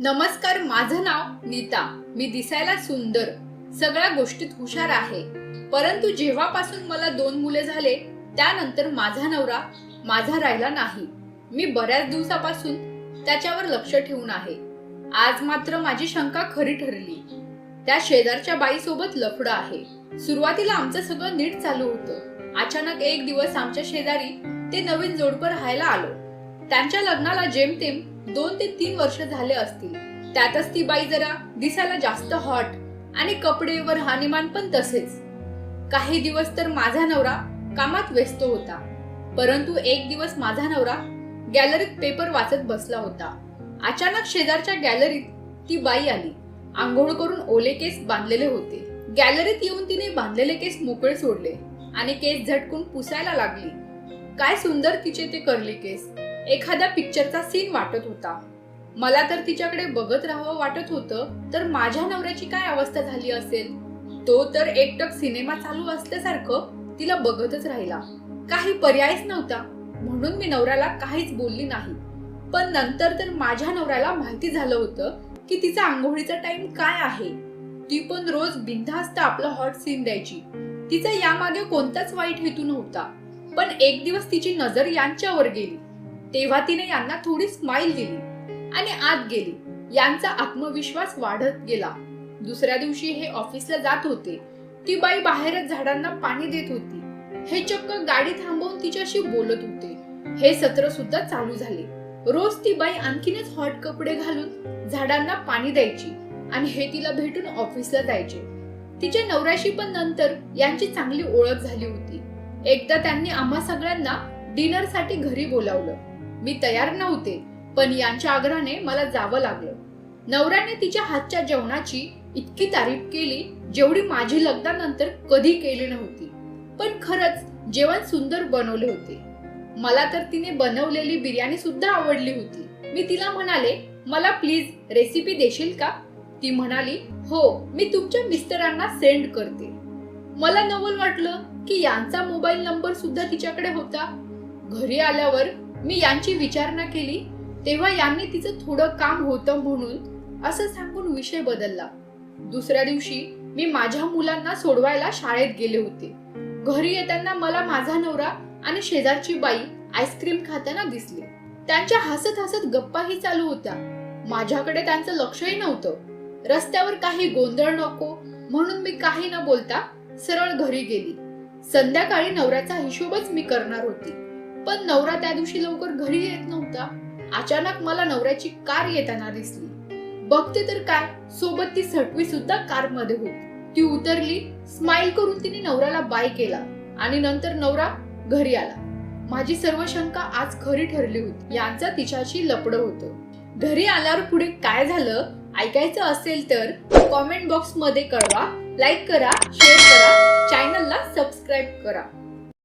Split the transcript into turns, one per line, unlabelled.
नमस्कार माझं नाव नीता. मी दिसायला सुंदर. सगळ्या गोष्टीत हुशार आहे. परंतु जेव्हापासून मला दोन मुले झाले त्यानंतर माझा नवरा माझा राहिला नाही. मी बऱ्याच दिवसापासून त्याच्यावर लक्ष ठेवून आहे. आज मात्र माझी शंका खरी ठरली. त्या शेजारच्या बाईसोबत लफडं आहे. सुरुवातीला आमचं सगळं नीट चालू होतं. अचानक एक दिवस आमच्या शेजारी ते नवीन जोडपं राहायला आलो. त्यांच्या लग्नाला जेमतेम दोन ते तीन वर्ष झाले असतील. त्यातच ती बाई जरा दिसायला जास्त हॉट आणि कपडे वर हानिमान पण तसेच. काही दिवस तर माझा नवरा कामात व्यस्त होता. परंतु एक दिवस माझा नवरा गॅलरीत पेपर वाचत बसला होता. अचानक शेजारच्या गॅलरीत ती बाई आली. आंघोळ करून ओले केस बांधलेले होते. गॅलरीत येऊन तिने बांधलेले केस मोकळे सोडले आणि केस झटकून पुसायला लागली. काय सुंदर तिचे ते करले केस. एखाद्या पिक्चरचा सीन वाटत होता. मला तर तिच्याकडे बघत राहावं वाटत होतं तर माझ्या नवऱ्याची काय अवस्था झाली असेल? तो तर एकटक सिनेमा चालू असल्यासारखं तिला बघतच राहिला. काही पर्यायच नव्हता. म्हणून मी नवऱ्याला काहीच बोलली नाही. पण नंतर तर माझ्या नवऱ्याला माहिती झालं होतं की तिचा आंघोळीचा टाइम काय आहे. ती पण रोज बिनधास्त आपला हॉट सीन द्यायची. तिचा यामागे कोणताच वाईट हेतू नव्हता. पण एक दिवस तिची नजर यांच्यावर गेली. तेव्हा तिने यांना थोडी स्माईल दिली आणि आत गेली. यांचा आत्मविश्वास वाढत गेला. दुसऱ्या दिवशी हे ऑफिसला जात होते. ती बाई बाहेरच झाडांना पाणी देत होती. हे चक्क गाडी थांबवून तिच्याशी बोलत होते. हे सत्र सुद्धा चालू झाले. रोज ती बाई आणखीनच हॉट कपडे घालून झाडांना पाणी द्यायची आणि हे तिला भेटून ऑफिसला जायचे. तिच्या नवऱ्याशी पण नंतर यांची चांगली ओळख झाली होती. एकदा त्यांनी आम्हा सगळ्यांना डिनरसाठी घरी बोलावलं. मी तयार नव्हते पण यांच्या आग्रहाने मला जावं लागलं. नवऱ्याने तिच्या हातच्या जेवणाची इतकी तारीफ केली जेवढी माझी लग्नानंतर कधी केली नव्हती. पण खरंच जेवण सुंदर बनवले होते. मला तर तिने बनवलेली बिर्याणी सुद्धा आवडली होती. मी तिला म्हणाले मला प्लीज रेसिपी देशील का? ती म्हणाली हो मी तुमच्या मिस्टरांना सेंड करते. मला नवल वाटलं की यांचा मोबाईल नंबर सुद्धा तिच्याकडे होता. घरी आल्यावर मी यांची विचारणा केली तेव्हा यांनी तिचं थोडं काम होतं म्हणून असं सांगून विषय बदलला. दुसऱ्या दिवशी मी माझ्या मुलांना सोडवायला शाळेत गेले होते. घरी येताना मला माझा नवरा आणि शेजारची बाई आईस्क्रीम खाताना दिसली. त्यांच्या हसत हसत गप्पाही चालू होत्या. माझ्याकडे त्यांचं लक्षही नव्हतं. रस्त्यावर काही गोंधळ नको म्हणून मी काही न बोलता सरळ घरी गेली. संध्याकाळी नवऱ्याचा हिशोबच मी करणार होती. पण नवरा त्या दिवशी लवकर घरी येत नव्हता. अचानक मला नवऱ्याची कार येताना दिसली. बघते तर काय सोबत ती सटवी सुद्धा कारमध्ये होती. ती उतरली स्माइल करून तिने नवऱ्याला बाय केला आणि नंतर नवरा घरी आला. माझी सर्व शंका आज खरी ठरली होती. यांचा तिच्याशी लपड होतं. घरी आल्यावर पुढे काय झालं? ऐकायचं असेल तर कॉमेंट बॉक्समध्ये कळवा लाईक करा शेअर करा चॅनलला सबस्क्राईब करा.